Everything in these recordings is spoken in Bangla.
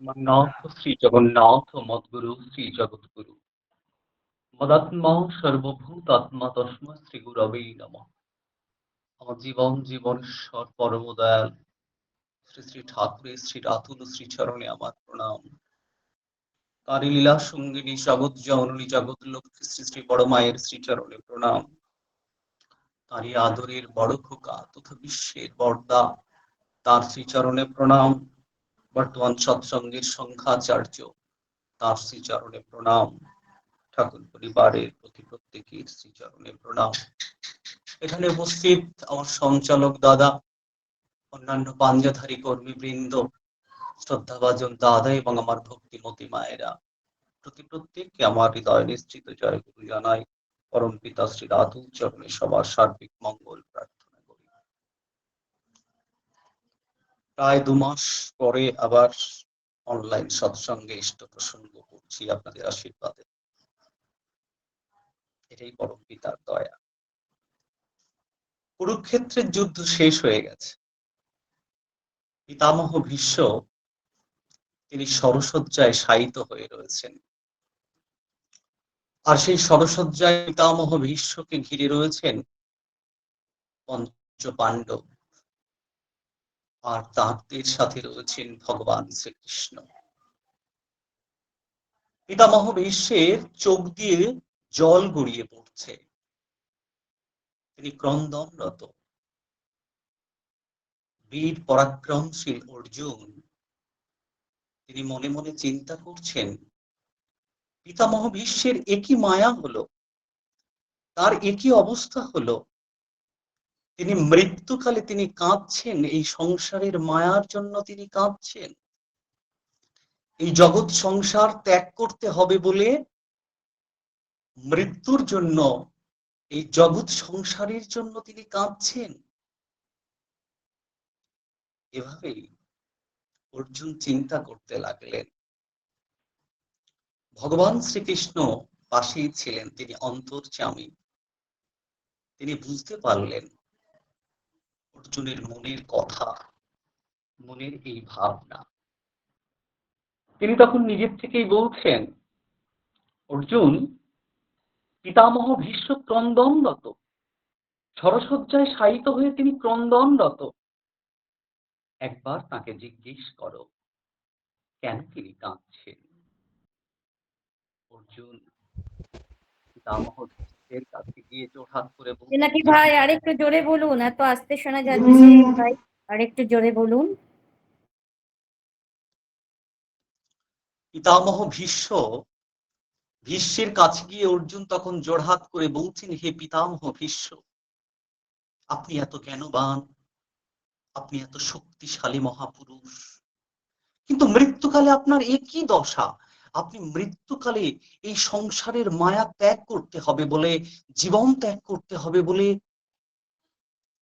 নাথ শ্রী জগন্নাথ, মদ্গুরু শ্রী জগৎগুরু। মদাত্মা সর্বভূতাত্মা তস্মা শ্রী গুরবে নম। আমার জীবন জীবনেশ্বর পরম দয়াল শ্রী শ্রী ঠাকুরের শ্রী রাতুল, শ্রী চরণে আমার প্রণাম। তারি লীলা সঙ্গিনী, জগৎ জননী, জগৎ লক্ষ্মী, শ্রী শ্রী বড় মায়ের শ্রী চরণে প্রণাম। তারই আদরের বড় খোকা তথা বিশ্বের বর্দা, তার শ্রীচরণে প্রণাম। বর্তমান সৎসঙ্গের সংখ্যাচার্য তার শ্রীচরণে প্রণাম। ঠাকুর পরিবারের প্রতি প্রত্যেকের শ্রীচরণে প্রণাম। এখানে উপস্থিত আমার সঞ্চালক দাদা, অন্যান্য পাঞ্জাধারী কর্মী বৃন্দ শ্রদ্ধাভাজন দাদা এবং আমার ভক্তিমতী মায়েরা। প্রতি প্রত্যেককে আমার হৃদয় নিশ্চিত জয় গুরু জানাই। পরম পিতা শ্রী রাধু চরণে সবার সার্বিক মঙ্গল প্রার্থনা করি প্রায় দু মাস পরে আবার অনলাইন সৎসঙ্গে ইষ্ট প্রসঙ্গ করছি আপনাদের আশীর্বাদে। এটাই পরম পিতার দয়া। কুরুক্ষেত্রের যুদ্ধ শেষ হয়ে গেছে। পিতামহ ভীষ্ম তিনি সরসজ্জায় শায়িত হয়ে রয়েছেন। আর সেই সরসজ্জায় পিতামহ ভীষ্মকে ঘিরে রয়েছেন পঞ্চ পাণ্ডব আর তাঁদের সাথে রয়েছেন ভগবান শ্রীকৃষ্ণ। পিতামহ বিশ্বের চোখ দিয়ে জল গড়িয়ে পড়ছে। তিনি ক্রন্দনরত। বীর পরাক্রমশীল অর্জুন, তিনি মনে মনে চিন্তা করছেন, পিতামহ বিশ্বের একই মায়া হলো, তার একই অবস্থা হলো তিনি মৃত্যুকালে তিনি কাঁদছেন, এই সংসারের মায়ার জন্য তিনি কাঁদছেন। এই জগৎ সংসার ত্যাগ করতে হবে বলে মৃত্যুর জন্য, এই জগৎ সংসারের জন্য তিনি কাঁদছেন। এভাবেই অর্জুন চিন্তা করতে লাগলেন। ভগবান শ্রীকৃষ্ণ পাশেই ছিলেন, তিনি অন্তর্চামী তিনি বুঝতে পারলেন অর্জুনের মনের কথা, মনের এই ভাবনা। তিনি তখন নিজের থেকেই বলছেন, অর্জুন, পিতামহ ভীষ্ম ক্রন্দনরত সরসজ্জায় শায়িত হয়ে তিনি ক্রন্দনরত একবার তাকে জিজ্ঞেস করো, কেন তিনি কাঁদছেন? অর্জুন, পিতামহ ভীষ্মের কাছে গিয়ে জোড়হাত করে নাকি ভাই আরেকটু জোরে বলুন এত আস্তে শোনা যাচ্ছে। ভাই আরেকটু জোরে বলুন। পিতামহ ভীষ্ম ভীষ্মের কাছে গিয়ে অর্জুন তখন জোড়হাত করে বলছেন হে পিতামহ ভীষ্ম আপনি এত জ্ঞানবান আপনি এত শক্তিশালী মহাপুরুষ। কিন্তু মৃত্যুকালে আপনার একই দশা? আপনি মৃত্যুকালে এই সংসারের মায়া ত্যাগ করতে হবে বলে, জীবন ত্যাগ করতে হবে বলে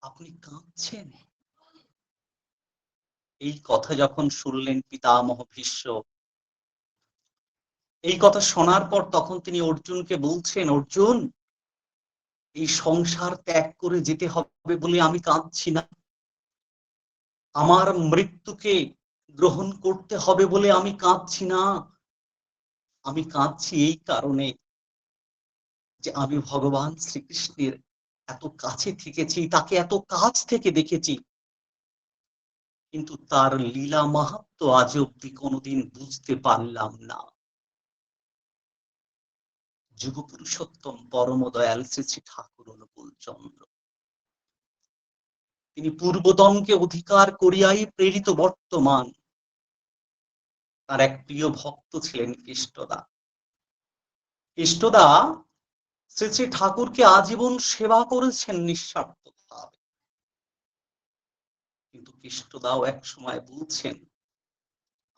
আপনি কাঁদছেন? এই কথা যখন শুনলেন পিতামহ ভীষ্ম, এই কথা শোনার পর তখন তিনি অর্জুনকে বলছেন, অর্জুন, এই সংসার ত্যাগ করে যেতে হবে বলে আমি কাঁদছি না। আমার মৃত্যুকে গ্রহণ করতে হবে বলে আমি কাঁদছি না। আমি কাঁদছি এই কারণে যে আমি ভগবান শ্রীকৃষ্ণের এত কাছে থেকেছি, তাকে এত কাছ থেকে দেখেছি। কিন্তু তার লীলা মাহাত্ম আজ অব্দি কোনোদিন বুঝতে পারলাম না। যুগ পুরুষোত্তম পরম দয়াল শ্রী শ্রী ঠাকুর অনুকূল চন্দ্র। তিনি পূর্বতনকে অধিকার করিয়াই প্রেরিত বর্তমান। তার এক প্রিয় ভক্ত ছিলেন কৃষ্ণদা। কৃষ্ণদা শ্রী শ্রী ঠাকুরকে আজীবন সেবা করেছেন নিঃস্বার্থ ভাবে কিন্তু কৃষ্ণদাও এক সময় বলছেন,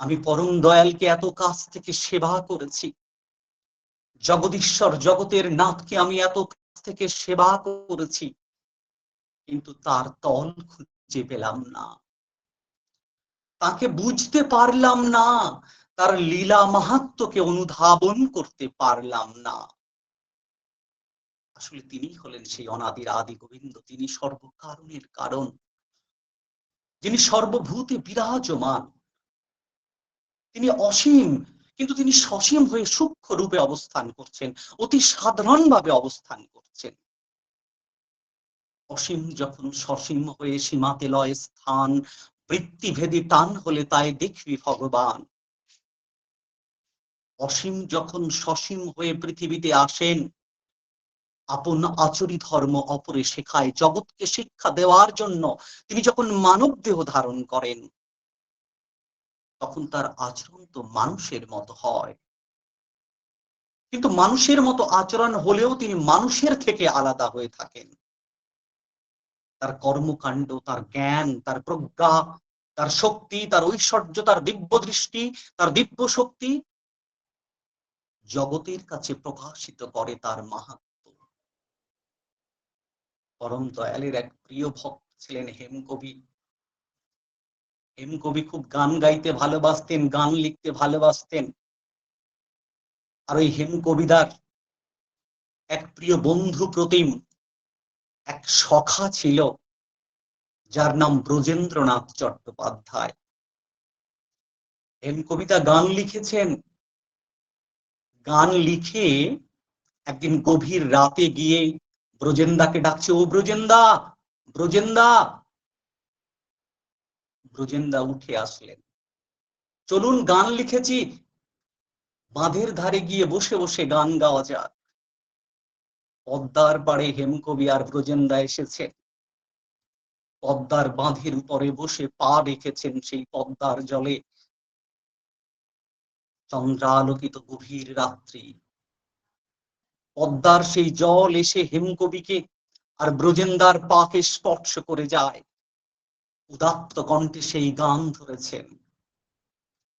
আমি পরম দয়ালকে এত কাছ থেকে সেবা করেছি। জগদীশ্বর জগতের নাথকে আমি এত কাছ থেকে সেবা করেছি। কিন্তু তার তল খুঁজে পেলাম না। তাকে বুঝতে পারলাম না। তার লীলা মাহাত্মকে অনুধাবন করতে পারলাম না। আসলে তিনি হলেন সেই অনাদির আদি গোবিন্দ। তিনি সর্বকারণের কারণ। যিনি সর্বভূতে বিরাজমান। তিনি অসীম, কিন্তু তিনি সসীম হয়ে সূক্ষ্ম রূপে অবস্থান করছেন, অতি সাধারণভাবে অবস্থান করছেন। অসীম যখন সসীম হয়ে সীমাতে লয় স্থান বৃত্তিভেদী টান হলে তাই দেখবি ভগবান। অসীম যখন সসীম হয়ে পৃথিবীতে আসেন, আপন আচরি ধর্ম অপরে শেখায় জগৎকে শিক্ষা দেওয়ার জন্য। তিনি যখন মানব দেহ ধারণ করেন, তখন তার আচরণ তো মানুষের মতো হয়। কিন্তু মানুষের মতো আচরণ হলেও তিনি মানুষের থেকে আলাদা হয়ে থাকেন। তার কর্মকাণ্ড, তার জ্ঞান, তার প্রজ্ঞা তার শক্তি, তার ঐশ্বর্য, তার দিব্য দৃষ্টি, তার দিব্য শক্তি জগতের কাছে প্রকাশিত করে তার মাহাত্ম। পরম দয়ালের এক প্রিয় ভক্ত ছিলেন হেমকবি। হেমকবি খুব গান গাইতে ভালোবাসতেন, গান লিখতে ভালোবাসতেন। আর ওই হেমকবিদার এক প্রিয় বন্ধু প্রতিম, এক সখা ছিল। যার নাম ব্রজেন্দ্রনাথ চট্টোপাধ্যায়। হেম কবিতা গান লিখেছেন। গান লিখে একদিন গভীর রাতে গিয়ে ব্রজেন্দাকে ডাকছে, ও ব্রজেন্দা ব্রজেন্দা। ব্রজেন্দা উঠে আসলেন। চলুন গান লিখেছি। বাঁধের ধারে গিয়ে বসে বসে গান গাওয়া যাক। পদ্মার পাড়ে হেমকবি আর ব্রজেন্দা এসেছে পদ্মার বাঁধের উপরে বসে পা রেখেছেন সেই পদ্মার জলে। চন্দ্রালোকিত গভীর রাত্রি। পদ্মার সেই জল এসে হেমকবিকে আর ব্রজেন্দার পাকে স্পর্শ করে যায়। উদাত্ত কণ্ঠে সেই গান ধরেছেন।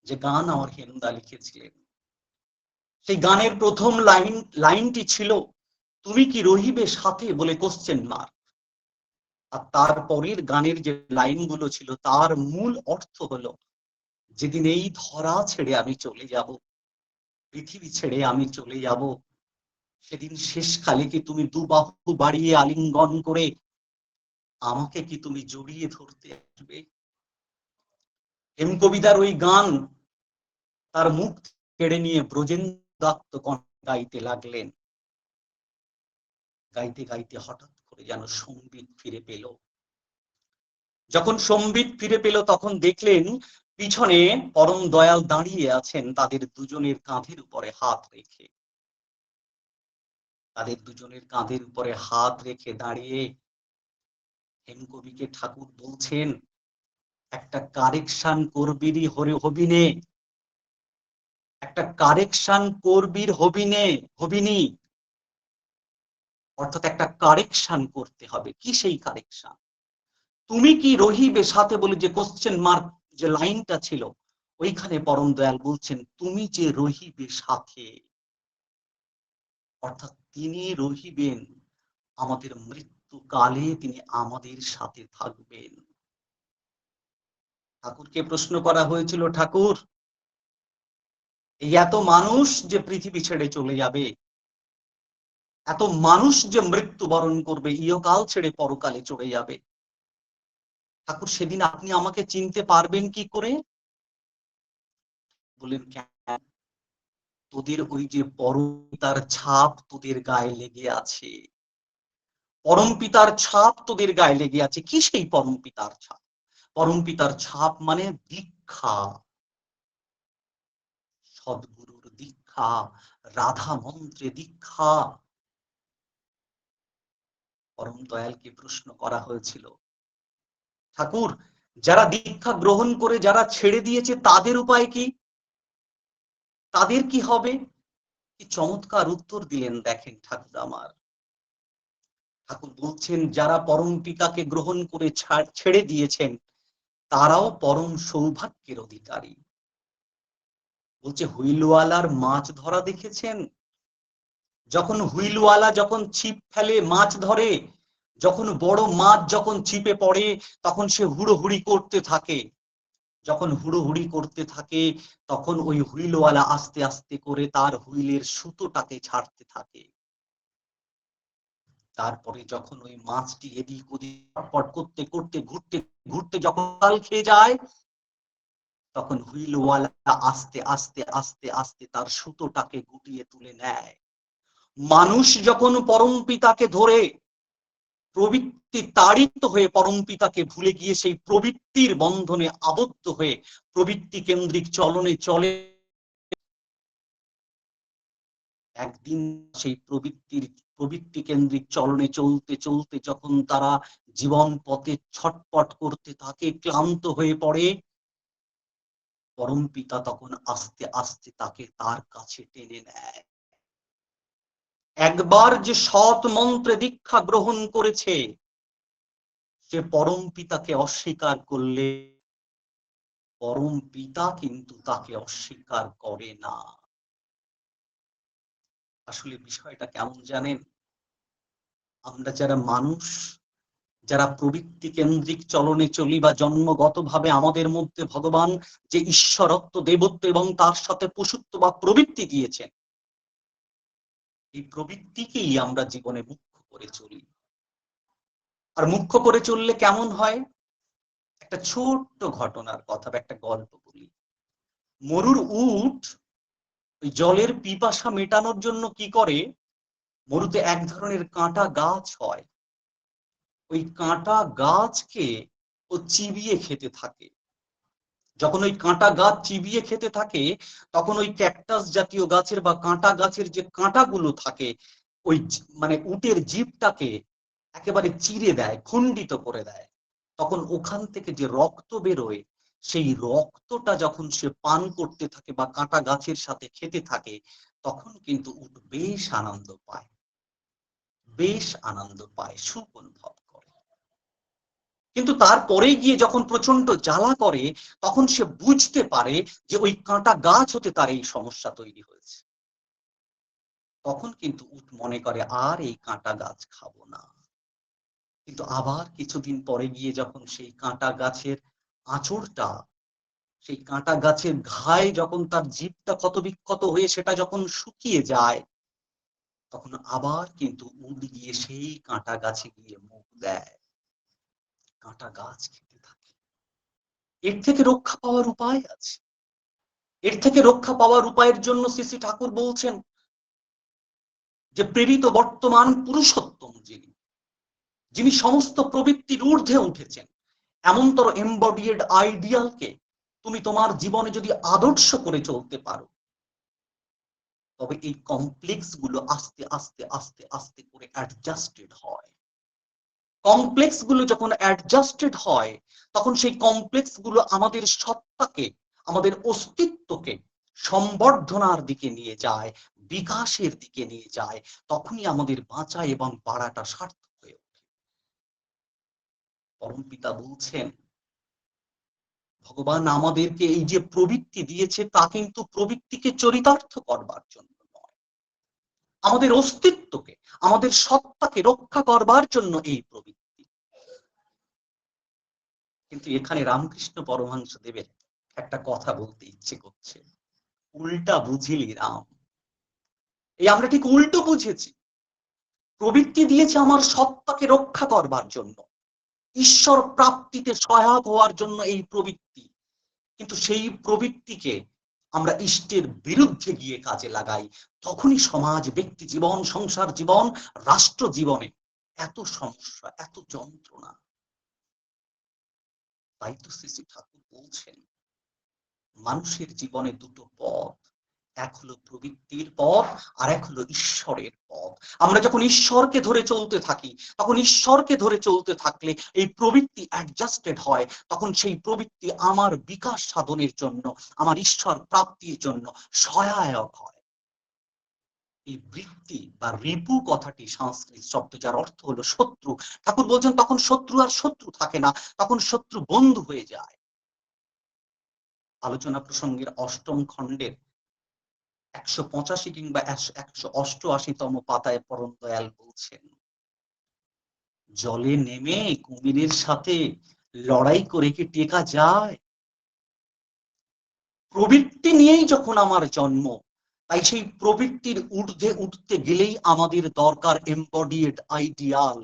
যে গান আমার হেমদা লিখেছিলেন। সেই গানের প্রথম লাইন, লাইনটি ছিল, তুমি কি রহিবে সাথে? বলে কোশ্চেন মার্ক আর তারপরের গানের যে লাইনগুলো ছিল, তার মূল অর্থ হলো, যেদিন এই ধরা ছেড়ে আমি চলে যাব, পৃথিবী ছেড়ে আমি চলে যাব, সেদিন শেষকালে কি তুমি দু বাহু বাড়িয়ে আলিঙ্গন করে আমাকে কি তুমি জড়িয়ে ধরতে আসবে? হেম কবিতার ওই গান তার মুখ কেড়ে নিয়ে ব্রজেন্দ্রাত্ম গাইতে লাগলেন। গাইতে গাইতে হঠাৎ করে যেন সম্বিত ফিরে পেল। যখন সম্বিত ফিরে পেল, তখন দেখলেন পিছনে পরম দয়াল দাঁড়িয়ে আছেন তাদের দুজনের কাঁধের উপরে হাত রেখে। তাদের দুজনের কাঁধের উপরে হাত রেখে দাঁড়িয়ে হেমকবিকে ঠাকুর বলছেন, একটা কারেকশন করবিরই হরে হবিনে, একটা কারেকশন করবির হবিনে, হবিনি। অর্থাৎ একটা কারেকশন করতে হবে। কি সেই কারেকশন তুমি কি রহিবে সাথে বলে যে কোশ্চেন মার্ক যে লাইনটা ছিল, ওইখানে পরম দয়াল বলছেন, তুমি যে রহিবে সাথে, অর্থাৎ তিনি রহিবেন, আমাদের মৃত্যুকালে তিনি আমাদের সাথে থাকবেন। ঠাকুরকে প্রশ্ন করা হয়েছিল, ঠাকুর, এই এত মানুষ যে পৃথিবী ছেড়ে চলে যাবে এত মানুষ যে মৃত্যুবরণ করবে ইয়কাল ছেড়ে পরকালে চলে যাবে। ঠাকুর, সেদিন আপনি আমাকে চিনতে পারবেন কি করে? বললেন, কেন? তোদের ওই যে পরম পিতার ছাপ তোদের গায়ে লেগে আছে। পরম পিতার ছাপ তোদের গায়ে লেগে আছে। কি সেই পরম পিতার ছাপ? পরম পিতার ছাপ মানে দীক্ষা। সদ্গুরুর দীক্ষা, রাধা মন্ত্রে দীক্ষা পরম দয়ালকে প্রশ্ন করা হয়েছিল। ঠাকুর, যারা দীক্ষা গ্রহণ করে যারা ছেড়ে দিয়েছে তাদের উপায় কি? তাদের কি হবে? কি চমৎকার উত্তর দিলেন দেখেন ঠাকুর আমার। ঠাকুর বলছেন, যারা পরম পিতাকে গ্রহণ করে ছেড়ে দিয়েছেন, তারাও পরম সৌভাগ্যের অধিকারী। বলছে, হুইলওয়ালার মাছ ধরা দেখেছেন? যখন হুইলওয়ালা যখন ছিপ ফেলে মাছ ধরে যখন বড় মাছ যখন ছিপে পড়ে, তখন সে হুড়োহুড়ি করতে থাকে। যখন হুড়োহুড়ি করতে থাকে, তখন ওই হুইলওয়ালা আস্তে আস্তে করে তার হুইলের সুতোটাকে ছাড়তে থাকে। তারপরে যখন ওই মাছটি এদিক ওদিক করতে করতে, ঘুরতে ঘুরতে যখন কাল খেয়ে যায়, তখন হুইলওয়ালা আস্তে আস্তে আস্তে আস্তে তার সুতোটাকে গুটিয়ে তুলে নেয়। মানুষ যখন পরম পিতাকে ধরে প্রবৃত্তি তাড়িত হয়ে পরম পিতাকে ভুলে গিয়ে সেই প্রবৃত্তির বন্ধনে আবদ্ধ হয়ে প্রবৃত্তি কেন্দ্রিক চলনে চলে। একদিন সেই প্রবৃত্তির, প্রবৃত্তি কেন্দ্রিক চলনে চলতে চলতে যখন তারা জীবন পথে ছটপট করতে থাকে, ক্লান্ত হয়ে পড়ে, পরম পিতা তখন আস্তে আস্তে তাকে তার কাছে টেনে নেয়। একবার যে সৎ মন্ত্রে দীক্ষা গ্রহণ করেছে, সে পরম পিতাকে অস্বীকার করলে, পরম পিতা কিন্তু তাকে অস্বীকার করে না। আসলে বিষয়টা কেমন জানেন? আমরা যারা মানুষ, যারা প্রবৃত্তি কেন্দ্রিক চলনে চলি বা জন্মগতভাবে আমাদের মধ্যে ভগবান যে ঈশ্বরত্ব, দেবত্ব এবং তার সাথে পশুত্ব বা প্রবৃত্তি দিয়েছেন এই প্রবৃত্তিকেই আমরা জীবনে মুখ্য করে চলি। আর মুখ্য করে চললে কেমন হয়? একটা ছোট্ট ঘটনার কথা বা একটা গল্প বলি। মরুর উট ওই জলের পিপাসা মেটানোর জন্য কি করে? মরুতে এক ধরনের কাঁটা গাছ হয়। ওই কাঁটা গাছকে ও চিবিয়ে খেতে থাকে। যখন ওই কাঁটা গাছ চিবিয়ে খেতে থাকে, তখন ওই ক্যাকটাস জাতীয় গাছের বা কাঁটা গাছের যে কাঁটাগুলো থাকে, ওই মানে উটের জীবটাকে একেবারে চিরে দেয়, খণ্ডিত করে দেয়। তখন ওখান থেকে যে রক্ত বেরোয়, সেই রক্তটা যখন সে পান করতে থাকে বা কাঁটা গাছের সাথে খেতে থাকে, তখন কিন্তু উট বেশ আনন্দ পায়। বেশ আনন্দ পায় করে কিন্তু তারপরে গিয়ে যখন প্রচণ্ড জ্বালা করে, তখন সে বুঝতে পারে যে ওই কাঁটা গাছ হতে তার এই সমস্যা তৈরি হয়েছে। তখন কিন্তু উট মনে করে, আর এই কাঁটা গাছ খাব না। কিন্তু আবার কিছুদিন পরে গিয়ে যখন সেই কাঁটা গাছের আঁচড়টা, সেই কাঁটা গাছের ঘায়ে যখন তার জীবটা ক্ষত বিক্ষত হয়ে সেটা যখন শুকিয়ে যায়, তখন আবার কিন্তু উড গিয়ে সেই কাঁটা গাছে গিয়ে মুখ দেয়। কাঁটা গাছ খেতে থাকে। এর থেকে রক্ষা পাওয়ার উপায় আছে। এর থেকে রক্ষা পাওয়ার উপায়ের জন্য শ্রী ঠাকুর বলছেন যে, প্রেরিত বর্তমান পুরুষোত্তম যিনি যিনি সমস্ত প্রবৃত্তির ঊর্ধ্বে উঠেছেন, এমনতর এম্বডিয়েড আইডিয়ালকে তুমি তোমার জীবনে যদি আদর্শ করে চলতে পারো, তবে এই কমপ্লেক্সগুলো আস্তে আস্তে আস্তে আস্তে করে অ্যাডজাস্টেড হয়। কমপ্লেক্সগুলো যখন অ্যাডজাস্টেড হয়, তখন সেই কমপ্লেক্সগুলো আমাদের সত্তাকে, আমাদের অস্তিত্বকে সম্বর্ধনার দিকে নিয়ে যায়, বিকাশের দিকে নিয়ে যায়, তখনই আমাদের বাঁচা এবং বাড়াটা সার্থক হয়ে ওঠে। পিতা বলছেন, ভগবান আমাদেরকে এই যে প্রবৃত্তি দিয়েছে, তা কিন্তু প্রবৃত্তিকে চরিতার্থ করবার জন্য। নয় আমাদের অস্তিত্বকে, আমাদের সত্তাকে রক্ষা করবার জন্য এই প্রবৃত্তি। কিন্তু এখানে রামকৃষ্ণ পরমহংস দেবের একটা কথা বলতে ইচ্ছে করছে। উল্টা বুঝিলি রাম। এই আমরা ঠিক উল্টো বুঝেছি। প্রবৃত্তি দিয়েছে আমার সত্তাকে রক্ষা করবার জন্য। ঈশ্বর প্রাপ্তিতে সহায়ক হওয়ার জন্য এই প্রবৃত্তি। কিন্তু সেই প্রবৃত্তিকে আমরা ইষ্টের বিরুদ্ধে গিয়ে কাজে লাগাই, তখনই সমাজ, ব্যক্তি জীবন, সংসার জীবন, রাষ্ট্র জীবনে এত সমস্যা, এত যন্ত্রণা। তাই তো শ্রী ঠাকুর বলছেন, মানুষের জীবনে দুটো পথ। এক হলো প্রবৃত্তির পথ আর এক হলো ঈশ্বরের পথ। আমরা যখন ঈশ্বরকে ধরে চলতে থাকি, তখন ঈশ্বরকে ধরে চলতে থাকলে এই প্রবৃত্তি অ্যাডজাস্টেড হয়, তখন সেই প্রবৃত্তি আমার বিকাশ সাধনের জন্য, আমার ঈশ্বর প্রাপ্তির জন্য সহায়ক হয়। এই বৃত্তি বা রিপু কথাটি সংস্কৃত শব্দ যার অর্থ হলো শত্রু। ঠাকুর বলছেন, তখন শত্রু আর শত্রু থাকে না, তখন শত্রু বন্ধু হয়ে যায়। আলোচনা প্রসঙ্গের অষ্টম খণ্ডের একশো পঁচাশি কিংবা একশো অষ্টআশিতম পাতায় পরম দয়াল বলছেন, জলে নেমে কুমিরের সাথে লড়াই করে কি টেকা যায়? প্রবৃত্তি নিয়েই যখন আমার জন্ম, তাই সেই প্রবৃত্তির ঊর্ধ্বে উঠতে গেলেই আমাদের দরকার এম্বডিয়েড আইডিয়াল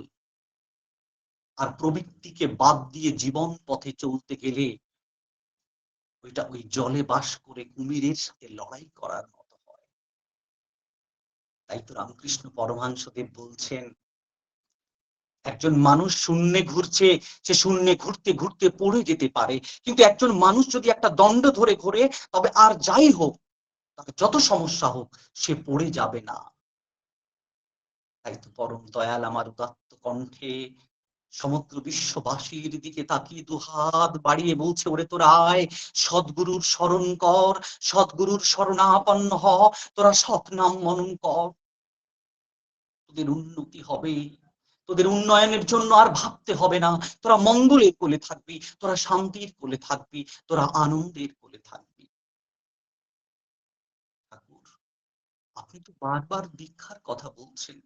আর প্রবৃত্তিকে বাদ দিয়ে জীবন পথে চলতে গেলে ওইটা ওই জলে বাস করে কুমিরের সাথে লড়াই করার তাই তো রামকৃষ্ণ পরমহাংসদেব বলছেন, একজন মানুষ শূন্যে ঘুরছে, সে শূন্যে ঘুরতে ঘুরতে পড়ে যেতে পারে, কিন্তু একজন মানুষ যদি একটা দণ্ড ধরে ঘোরে, তবে আর যাই হোক, তার যত সমস্যা হোক, সে পড়ে যাবে না। তাই তো পরম দয়াল আমার উদাত্ত কণ্ঠে সমগ্র বিশ্ববাসীর দিকে তাকিয়ে দুহাত বাড়িয়ে বলছে, ওরে তোরা আয়, সদ্গুরুর স্মরণ কর, সদ্গুরুর শরণাপন্ন হ, তোরা সৎ নাম মনন কর। তোদের উন্নতি হবে। তোদের উন্নয়নের জন্য আর ভাবতে হবে না। তোরা মঙ্গলের কোলে থাকবি, তোরা শান্তির কোলে থাকবি, তোরা আনন্দের কোলে থাকবি। ঠাকুর, আপনি তো বারবার দীক্ষার কথা বলছেন।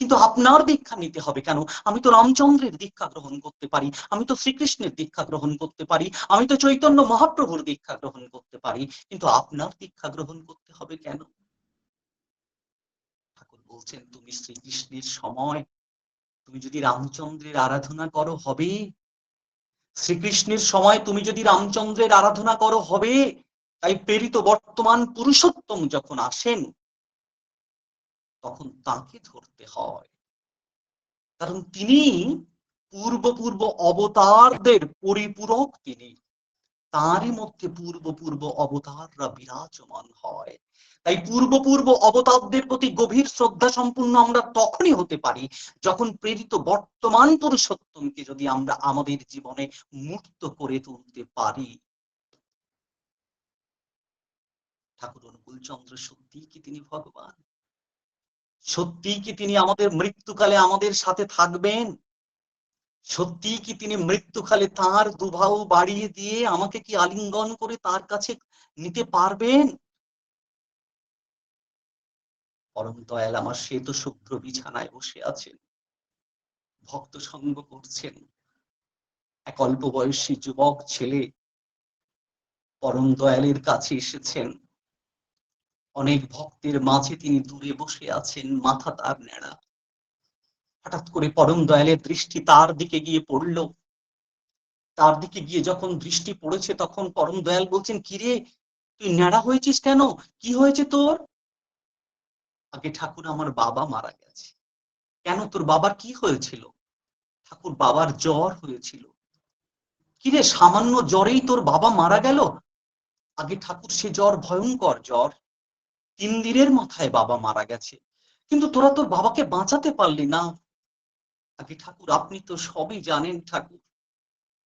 কিন্তু আপনার দীক্ষা নিতে হবে কেন? আমি তো রামচন্দ্রের দীক্ষা গ্রহণ করতে পারি, আমি তো শ্রীকৃষ্ণের দীক্ষা গ্রহণ করতে পারি, আমি তো চৈতন্য মহাপ্রভুর দীক্ষা গ্রহণ করতে পারি, কিন্তু আপনার দীক্ষা গ্রহণ করতে হবে কেন? বলছেন, তুমি শ্রীকৃষ্ণের সময়, তুমি যদি রামচন্দ্রের আরাধনা করো, হবে? শ্রীকৃষ্ণের সময় তুমি যদি রামচন্দ্রের আরাধনা করো, হবে? তাই প্রেরিত বর্তমান পুরুষোত্তম যখন আসেন, তখন তাকে ধরতে হয়। কারণ তিনি পূর্ব পূর্ব অবতারদের পরিপূরক তিনি। তারই মধ্যে পূর্ব পূর্ব অবতাররা বিরাজমান হয়। তাই পূর্ব পূর্ব অবতারদের প্রতি গভীর শ্রদ্ধা সম্পূর্ণ আমরা তখনই হতে পারি যখন প্রেরিত বর্তমান পুরুষোত্তমকে যদি আমরা আমাদের জীবনে মুক্ত করে তুলতে পারি। ঠাকুর অনুকূল চন্দ্র সত্যি কি তিনি ভগবান? সত্যি কি তিনি আমাদের মৃত্যুকালে আমাদের সাথে থাকবেন? সত্যি কি তিনি মৃত্যুকালে তার দুভাও বাড়িয়ে দিয়ে আমাকে কি আলিঙ্গন করে তার কাছে নিতে পারবেন? পরম দয়াল আমার শ্বেত শুভ্র বিছানায় বসে আছেন। ভক্ত সঙ্গ করছেন। এক অল্প বয়সী যুবক ছেলে পরম দয়ালের কাছে এসেছেন। অনেক ভক্তের মাঝে তিনি দূরে বসে আছেন, মাথা তার নেড়া হঠাৎ করে পরম দয়ালের দৃষ্টি তার দিকে গিয়ে পড়ল। তার দিকে গিয়ে যখন দৃষ্টি পড়েছে, তখন পরম দয়াল বলছেন, কিরে, তুই নেড়া হয়েছিস কেন? কি হয়েছে তোর? আগে ঠাকুর আমার বাবা মারা গেছে। কেন? তোর বাবার কি হয়েছিল? ঠাকুর বাবার জ্বর হয়েছিল। কিরে, সামান্য জ্বরেই তোর বাবা মারা গেল? আগে ঠাকুর সে জ্বর, ভয়ঙ্কর জ্বর, তিন দিনের মাথায় বাবা মারা গেছে। কিন্তু তোরা তোর বাবাকে বাঁচাতে পারলি না। আগে ঠাকুর, আপনি তো সবই জানেন ঠাকুর।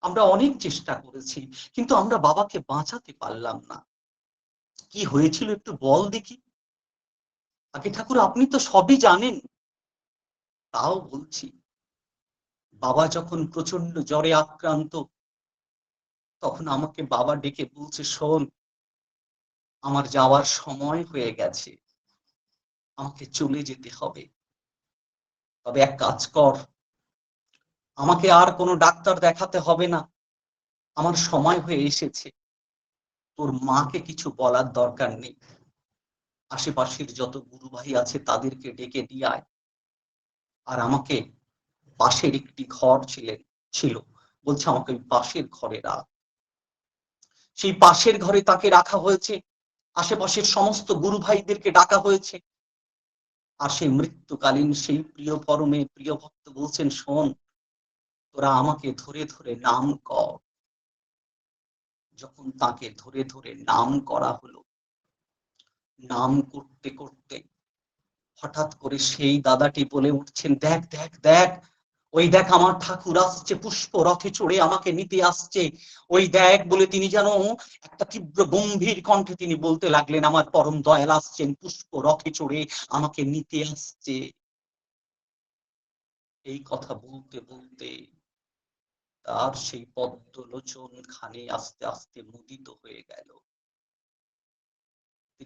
আমরা অনেক চেষ্টা করেছি, কিন্তু আমরা বাবাকে বাঁচাতে পারলাম না। কি হয়েছিল একটু বল দেখি। আগে ঠাকুর, আপনি তো সবই জানেন। তাও বলছি, বাবা যখন প্রচণ্ড জ্বরে আক্রান্ত, তখন আমাকে বাবা ডেকে বলছে, শোন, আমার যাওয়ার সময় হয়ে গেছে। আমাকে চলে যেতে হবে। তবে এক কাজ কর, আমাকে আর কোনো ডাক্তার দেখাতে হবে না। আমার সময় হয়ে এসেছে। তোর মাকে কিছু বলার দরকার নেই। আশেপাশের যত গুরু ভাই আছে তাদেরকে ডেকে দিয়ে আয়। আর আমাকে পাশের একটি ঘর ছিলেন ছিল। বলছে, আমাকে ওই পাশের ঘরে রাখ। সেই পাশের ঘরে তাকে রাখা হয়েছে। আশেপাশের সমস্ত গুরু ভাইদেরকে ডাকা হয়েছে। আর সেই মৃত্যুকালীন সেই প্রিয় পরমে প্রিয় ভক্ত বলছেন, শোন, তোরা আমাকে ধরে ধরে নাম কর। যখন তাকে ধরে ধরে নাম করা হলো নাম করতে করতে হঠাৎ করে সেই দাদাটি বলে উঠছেন, দেখ দেখ দেখ, ওই দেখ আমার ঠাকুর আসছে, পুষ্প রথে চড়ে আমাকে নিতে আসছে। ওই দেখ, বলে তিনি যেন একটা তীব্র গম্ভীর কণ্ঠে তিনি বলতে লাগলেন, আমার পরম দয়াল আসছেন, পুষ্প রথে চড়ে আমাকে নিতে আসছে। এই কথা বলতে বলতে তার সেই পদ্মলোচন খানে আস্তে আস্তে মুদিত হয়ে গেল।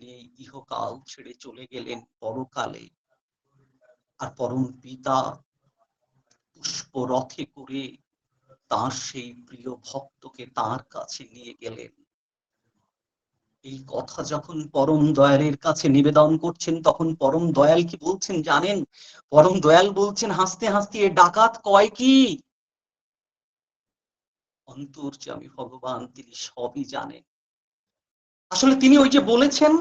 তিনি ইহকাল ছেড়ে চলে গেলেন পরকালে। আর পরম পিতা পুষ্প রথে করে তার সেই প্রিয় ভক্তকে তার কাছে নিয়ে গেলেন। এই কথা যখন পরম দয়ালের কাছে নিবেদন করছেন, তখন পরম দয়াল কি বলছেন জানেন? পরম দয়াল বলছেন, হাসতে হাসতে ডাকাত কয় কি? অন্তর যে আমি ভগবান, তিনি সবই জানেন। আসলে তিনি ওই যে বলেছেন,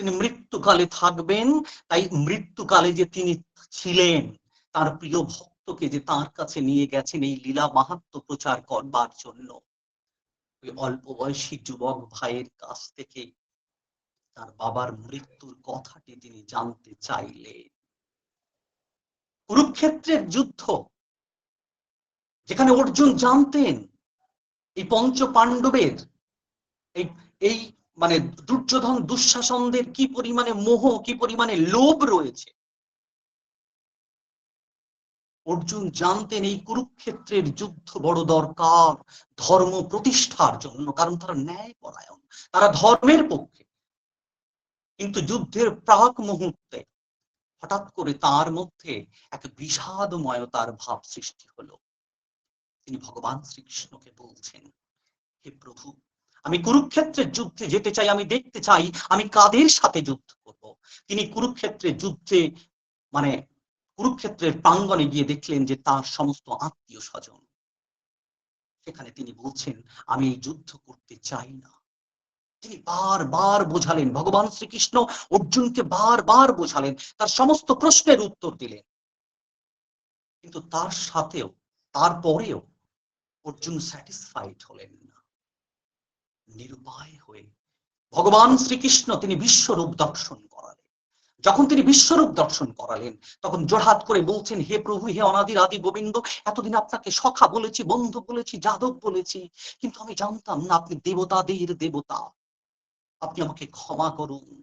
তিনি মৃত্যুকালে থাকবেন, তাই মৃত্যুকালে যে তিনি ছিলেন, তার প্রিয় ভক্তকে যে তার কাছে নিয়ে গেছেন এই লীলা মাহাত্ম প্রচার করবার জন্য। ওই অল্প বয়সী যুবক ভাইয়ের কাছ থেকে তার বাবার মৃত্যুর কথাটি তিনি জানতে চাইলেন। কুরুক্ষেত্রের যুদ্ধ, যেখানে অর্জুন জানতেন, এই পঞ্চ পাণ্ডবের এই এই মানে দুর্যোধন দুঃশাসনদের কি পরিমাণে মোহ, কি পরিমাণে লোভ রয়েছে? অর্জুন জানতেন এই কুরুক্ষেত্রের যুদ্ধ বড় দরকার, ধর্ম প্রতিষ্ঠার জন্য, কারণ তারা ন্যায় পরায়ণ তারা ধর্মের পক্ষে। কিন্তু যুদ্ধের প্রাক মুহূর্তে হঠাৎ করে তার মধ্যে এক বিষাদময়তার ভাব সৃষ্টি হলো। তিনি ভগবান শ্রীকৃষ্ণকে বলছেন, হে প্রভু আমি কুরুক্ষেত্রের যুদ্ধে যেতে চাই, আমি দেখতে চাই, আমি কাদের সাথে যুদ্ধ করব? তিনি কুরুক্ষেত্রের যুদ্ধে মানে কুরুক্ষেত্রের প্রাঙ্গণে গিয়ে দেখলেন যে তার সমস্ত আত্মীয় স্বজন। সেখানে তিনি বলছেন, আমি এই যুদ্ধ করতে চাই না। তিনি বারবার বোঝালেন, ভগবান শ্রীকৃষ্ণ অর্জুনকে বারবার বোঝালেন, তার সমস্ত প্রশ্নের উত্তর দিলেন। কিন্তু তার সাথেও তারপরেও অর্জুন স্যাটিসফাইড হলেন না। নিরুপায় হয়ে ভগবান শ্রীকৃষ্ণ তিনি বিশ্বরূপ দর্শন করালেন। যখন তিনি বিশ্বরূপ দর্শন করালেন, তখন জোড়হাত করে বলছেন, হে প্রভু, হে অনাদির আদি গোবিন্দ, এতদিন আপনাকে সখা বলেছি, বন্ধু বলেছি, যাদব বলেছি, কিন্তু আমি জানতাম না আপনি দেবতাদের দেবতা। আপনি আমাকে ক্ষমা করুন।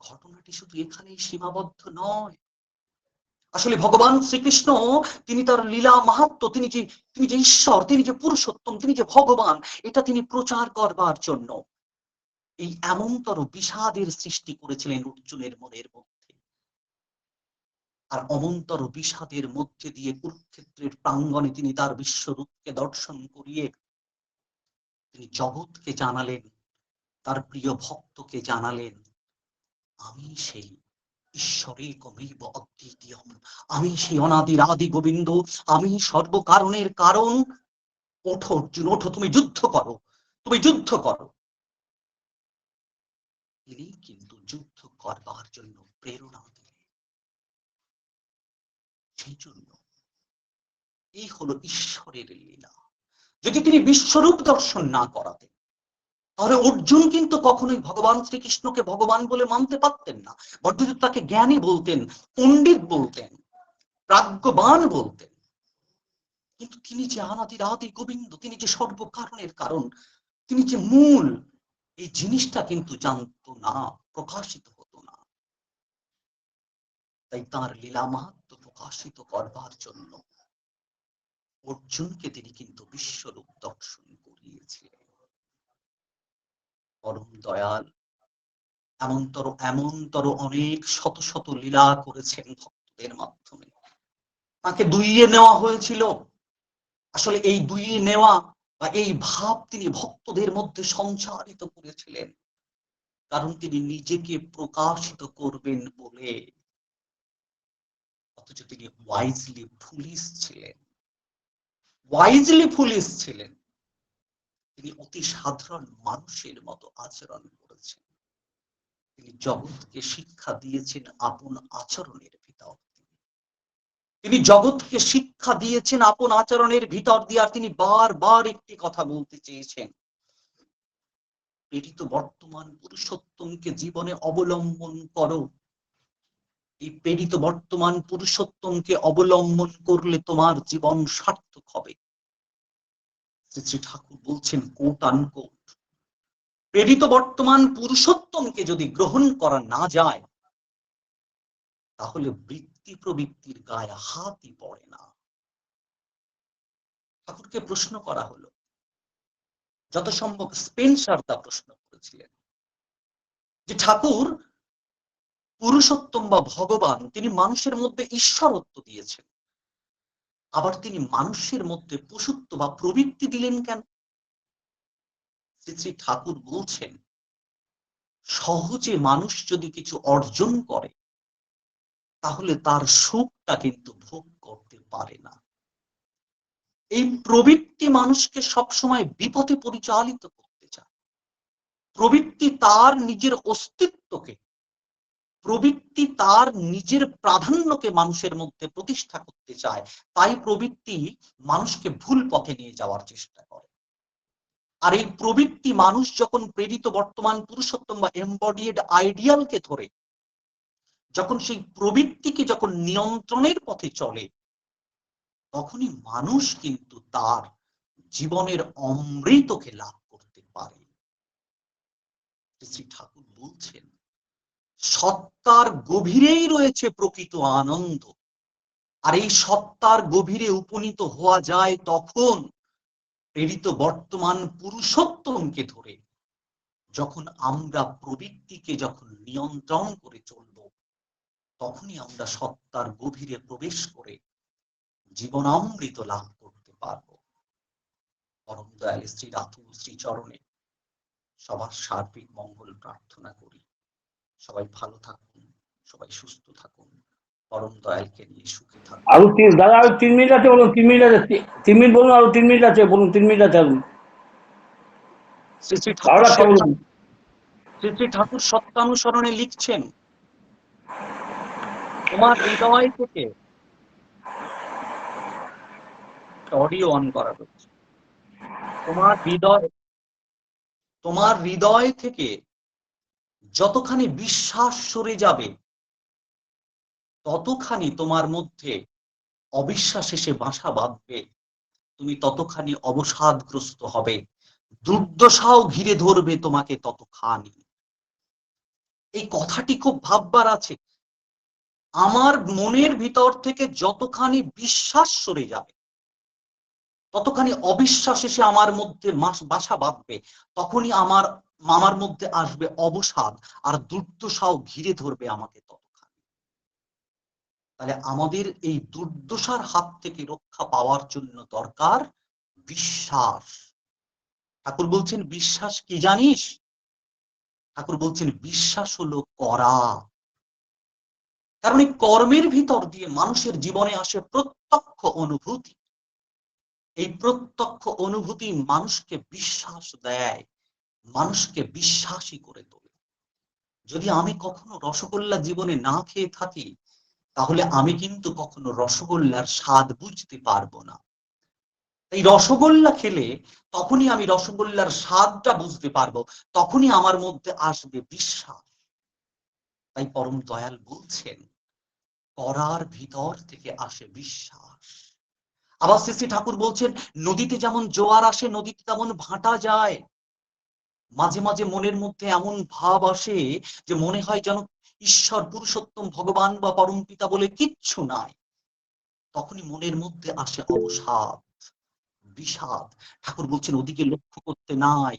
ঘটনাটি শুধু এখানেই সীমাবদ্ধ নয় আসলে ভগবান শ্রীকৃষ্ণ, তিনি তার লীলা মাহাত্ম, তিনি যে তিনি যে ঈশ্বর, তিনি যে পুরুষোত্তম, তিনি যে ভগবান, এটা তিনি প্রচার করবার জন্য। এই এমনতর বিষাদের সৃষ্টি করেছিলেন অর্জুনের মনের মধ্যে। আর অমন্তর বিষাদের মধ্যে দিয়ে কুরুক্ষেত্রের প্রাঙ্গণে তিনি তার বিশ্বরূপকে দর্শন করিয়ে তিনি জগৎকে জানালেন, তার প্রিয় ভক্তকে জানালেন, আমি সেই ঈশ্বরে কমেব অদ্বিতীয়ম আমি সেই অনাদির আদি গোবিন্দ, আমি সর্বকারণের কারণ। ওঠো অর্জুন, ওঠো, তুমি যুদ্ধ করো, তুমি যুদ্ধ করো। তিনি কিন্তু যুদ্ধ করবার জন্য প্রেরণা দিলেন। সেই জন্য এই হলো ঈশ্বরের লীলা। যদি তিনি বিশ্বরূপ দর্শন না করাতেন তাহলে অর্জুন কিন্তু কখনোই ভগবান শ্রীকৃষ্ণকে ভগবান বলে মানতে পারতেন না। বড্ড তাকে জ্ঞানী বলতেন, পণ্ডিত বলতেন, প্রাজ্ঞবান বলতেন। কিন্তু তিনি যে আনাদির আদি গোবিন্দ, তিনি যে সর্বকারণের কারণ, তিনি যে মূল, এই জিনিসটা কিন্তু জানতো না, প্রকাশিত হতো না। তাই তার লীলা মাহাত্ম প্রকাশিত করবার জন্য অর্জুনকে তিনি কিন্তু বিশ্বরূপ দর্শন করিয়েছিলেন। পরম দয়াল। এমনতর এমনতর অনেক শত শত লীলা করেছেন ভক্তদের মাধ্যমে। তাকে দুইয়ে নেওয়া হয়েছিল। আসলে এই দুইয়ে নেওয়া বা এই ভাব তিনি ভক্তদের মধ্যে সঞ্চারিত করেছিলেন। কারণ তিনি নিজেকে প্রকাশিত করবেন বলে। অথচ তিনি ওয়াইজলি ফুলিশ ছিলেন। ওয়াইজলি ফুলিশ ছিলেন। তিনি অতি সাধারণ মানুষের মতো আচরণ করেছেন। তিনি জগৎকে শিক্ষা দিয়েছেন আপন আচরণের ভিতর। তিনি জগৎকে শিক্ষা দিয়েছেন আপন আচরণের ভিতর দিয়ে আর তিনি বারবার একটি কথা বলতে চেয়েছেন। প্রেরিত বর্তমান পুরুষোত্তমকে জীবনে অবলম্বন করো। এই প্রেরিত বর্তমান পুরুষোত্তমকে অবলম্বন করলে তোমার জীবন সার্থক হবে। শ্রী ঠাকুর বলছেন, কোট আনকোট। প্রেরিত বর্তমান পুরুষোত্তমকে যদি গ্রহণ করা না যায়, তাহলে বৃত্তি প্রবৃত্তির গায়ে হাতই পড়ে না। ঠাকুরকে প্রশ্ন করা হলো, যত সম্ভব স্পেন্সার তা প্রশ্ন করেছিলেন যে ঠাকুর পুরুষোত্তম বা ভগবান, তিনি মানুষের মধ্যে ঈশ্বরত্ব দিয়েছেন। আবার তিনি মানুষের মধ্যে পশুত্ব বা প্রবৃত্তি দিলেন কেন? শ্রী শ্রী ঠাকুর বলছেন, সহজে মানুষ যদি কিছু অর্জন করে, তাহলে তার সুখটা কিন্তু ভোগ করতে পারে না। এই প্রবৃত্তি মানুষকে সবসময় বিপথে পরিচালিত করতে চায়। প্রবৃত্তি তার নিজের অস্তিত্বকে প্রবৃত্তি তার নিজের প্রাধান্যকে মানুষের মধ্যে প্রতিষ্ঠা করতে চায়, তাই প্রবৃত্তি মানুষকে ভুল পথে নিয়ে যাওয়ার চেষ্টা করে। আর এই প্রবৃত্তি মানুষ যখন প্রেরিত বর্তমান পুরুষোত্তম বা এম্বডিয়েড আইডিয়ালকে ধরে, যখন সেই প্রবৃত্তিকে যখন নিয়ন্ত্রণের পথে চলে, তখনই মানুষ কিন্তু তার জীবনের অমৃতকে লাভ করতে পারে। শ্রী ঠাকুর বলছেন সত্তার গভীরেই রয়েছে প্রকৃত আনন্দ। আর এই সত্তার গভীরে উপনীত হওয়া যায় তখন প্রেরিত বর্তমান পুরুষোত্তমকে ধরে, যখন আমরা প্রবৃত্তিকে যখন নিয়ন্ত্রণ করে চলব, তখনই আমরা সত্তার গভীরে প্রবেশ করে জীবনামৃত লাভ করতে পারব। পরম দয়াল শ্রী রাতু শ্রী চরণে সবার সার্বিক মঙ্গল প্রার্থনা করি। সবাই ভালো থাকুন সবাই সুস্থ থাকুন পরম দয়ালকে নিয়ে সুখে থাকুন। আরও তিন দাদা আরও তিন মিনিট আছে বলুন তিন মিনিট আছে তিন মিনিট বলুন আরও তিন মিনিট আছে বলুন তিন মিনিট আছে আরও শ্রী শ্রী ঠাকুর শ্রী শ্রী ঠাকুর সত্যানুসরণে লিখছেন তোমার হৃদয় থেকে অডিও অন করা হচ্ছে। তোমার হৃদয় তোমার হৃদয় থেকে যতখানি বিশ্বাস সরে যাবে, ততখানি তোমার মধ্যে অবিশ্বাস এসে বাসা বাঁধবে। তুমি ততখানি অবসাদগ্রস্ত হবে। দুর্দশাও ঘিরে ধরবে তোমাকে ততখানি। এই কথাটি খুব ভাববার আছে। আমার মনের ভিতর থেকে যতখানি বিশ্বাস সরে যাবে, ততখানি অবিশ্বাস এসে আমার মধ্যে বাসা বাঁধবে, তখনই আমার আমার মধ্যে আসবে অবসাদ আর দুর্দশাও ঘিরে ধরবে আমাকে তাহলে আমাদের এই দুর্দশার হাত থেকে রক্ষা পাওয়ার জন্য দরকার বিশ্বাস। ঠাকুর বলছেন, বিশ্বাস কি জানিস? ঠাকুর বলছেন, বিশ্বাস হলো করা। কারণ এই কর্মের ভিতর দিয়ে মানুষের জীবনে আসে প্রত্যক্ষ অনুভূতি। এই প্রত্যক্ষ অনুভূতি মানুষকে বিশ্বাস দেয়। মানুষকে বিশ্বাসী করে তোলে। যদি আমি কখনো রসগোল্লা জীবনে না খেয়ে থাকি, তাহলে আমি কিন্তু কখনো রসগোল্লার স্বাদ বুঝতে পারব না। এই রসগোল্লা খেলে তখনই আমি রসগোল্লার স্বাদটা বুঝতে পারব, তখনই আমার মধ্যে আসবে বিশ্বাস। তাই পরম দয়াল বলছেন করার ভিতর থেকে আসে বিশ্বাস। আবার শ্রী ঠাকুর বলছেন, নদীতে যেমন জোয়ার আসে, নদীতে তেমন ভাটা যায়। মাঝে মাঝে মনের মধ্যে এমন ভাব আসে যে মনে হয় যেন ঈশ্বর পুরুষোত্তম ভগবান বা পরম পিতা বলে কিচ্ছু নাই। তখনই মনের মধ্যে আসে অবসাদ, বিষাদ। ঠাকুর বলছেন, ওদিকে লক্ষ্য করতে নাই।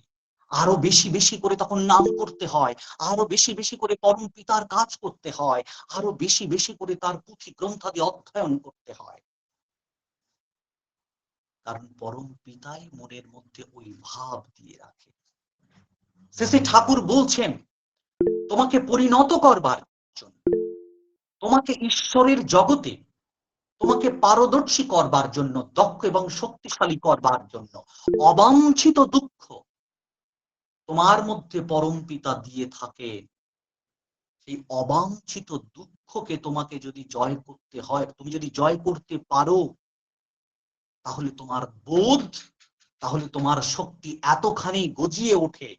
আরও বেশি বেশি করে তখন নাম করতে হয়। আরও বেশি বেশি করে পরম পিতার কাজ করতে হয়। আরও বেশি বেশি করে তার পুঁথি গ্রন্থাদি অধ্যয়ন করতে হয়। কারণ পরম পিতাই মনের মধ্যে ওই ভাব দিয়ে রাখে। শেষে ঠাকুর বলছেন, তোমাকে পরিণত করবার জন্য, তোমাকে ঈশ্বরের জগতে তোমাকে পারদর্শী করবার জন্য, দক্ষ এবং শক্তিশালী করবার জন্য, অবাঞ্ছিত দুঃখ তোমার মধ্যে পরম পিতা দিয়ে থাকে। সেই অবাঞ্ছিত দুঃখকে তোমাকে যদি জয় করতে হয়, তুমি যদি জয় করতে পারো, তাহলে তোমার বোধ, তাহলে তোমার শক্তি এতখানি গজিয়ে ওঠে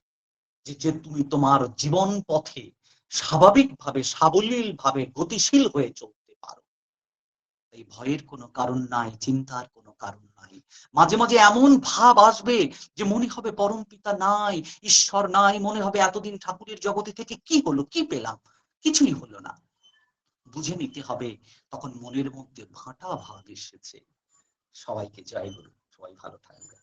যে তুমি তোমার জীবন পথে স্বাভাবিকভাবে সাবলীল ভাবে গতিশীল হয়ে চলতে পারো। এই ভয়ের কোনো কারণ নাই, চিন্তার কোনো কারণ নাই। মাঝে মাঝে এমন ভাব আসবে যে মনে হবে পরম পিতা নাই, ঈশ্বর নাই, মনে হবে এতদিন ঠাকুরের জগতে থেকে কি হলো, কি পেলাম? কিছুই হলো না। বুঝে নিতে হবে, তখন মনের মধ্যে ভাটা ভাব এসেছে। সবাইকে জয় গুরু, সবাই ভালো থাকবে